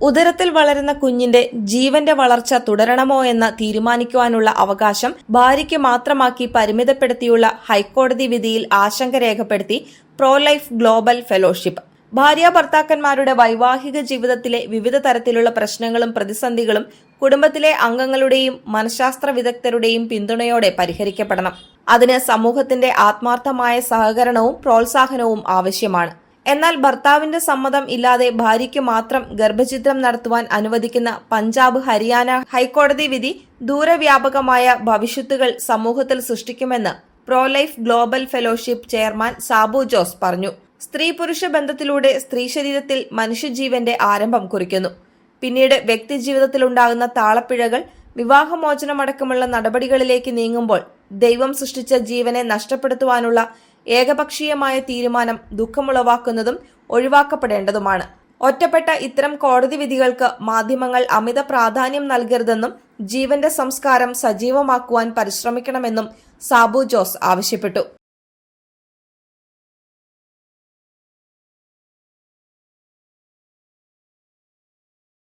ഉദരത്തിൽ വളരുന്ന കുഞ്ഞിന്റെ ജീവന്റെ വളർച്ച തുടരണമോ എന്ന് തീരുമാനിക്കുവാനുള്ള അവകാശം ഭാര്യയ്ക്ക് മാത്രമാക്കി പരിമിതപ്പെടുത്തിയുള്ള ഹൈക്കോടതി വിധിയിൽ ആശങ്ക രേഖപ്പെടുത്തി പ്രോ ലൈഫ് ഗ്ലോബൽ ഫെലോഷിപ്പ്. ഭാര്യ ഭർത്താക്കന്മാരുടെ വൈവാഹിക ജീവിതത്തിലെ വിവിധ തരത്തിലുള്ള പ്രശ്നങ്ങളും പ്രതിസന്ധികളും കുടുംബത്തിലെ അംഗങ്ങളുടെയും മനഃശാസ്ത്ര വിദഗ്ധരുടെയും പിന്തുണയോടെ പരിഹരിക്കപ്പെടണം. അതിന് സമൂഹത്തിന്റെ ആത്മാർത്ഥമായ സഹകരണവും പ്രോത്സാഹനവും ആവശ്യമാണ്. എന്നാൽ ഭർത്താവിന്റെ സമ്മതം ഇല്ലാതെ ഭാര്യയ്ക്ക് മാത്രം ഗർഭചിത്രം നടത്തുവാൻ അനുവദിക്കുന്ന പഞ്ചാബ് ഹരിയാന ഹൈക്കോടതി വിധി ദൂരവ്യാപകമായ ഭവിഷ്യത്തുകൾ സമൂഹത്തിൽ സൃഷ്ടിക്കുമെന്ന് prolife global fellowship chairman Sabu Jose പറഞ്ഞു. സ്ത്രീ പുരുഷ ബന്ധത്തിലൂടെ സ്ത്രീ ശരീരത്തിൽ മനുഷ്യജീവന്റെ ആരംഭം കുറിക്കുന്നു. പിന്നീട് വ്യക്തി ജീവിതത്തിലുണ്ടാകുന്ന താളപ്പിഴകൾ വിവാഹമോചനമടക്കമുള്ള നടപടികളിലേക്ക് നീങ്ങുമ്പോൾ ദൈവം സൃഷ്ടിച്ച ജീവനെ നഷ്ടപ്പെടുത്തുവാനുള്ള ഏകപക്ഷീയമായ തീരുമാനം ദുഃഖമുളവാക്കുന്നതും ഒഴിവാക്കപ്പെടേണ്ടതുമാണ്. ഒറ്റപ്പെട്ട ഇത്തരം കോടതി വിധികൾക്ക് മാധ്യമങ്ങൾ അമിത പ്രാധാന്യം നൽകരുതെന്നും ജീവന്റെ സംസ്കാരം സജീവമാക്കുവാൻ പരിശ്രമിക്കണമെന്നും സാബു ജോസ് ആവശ്യപ്പെട്ടു.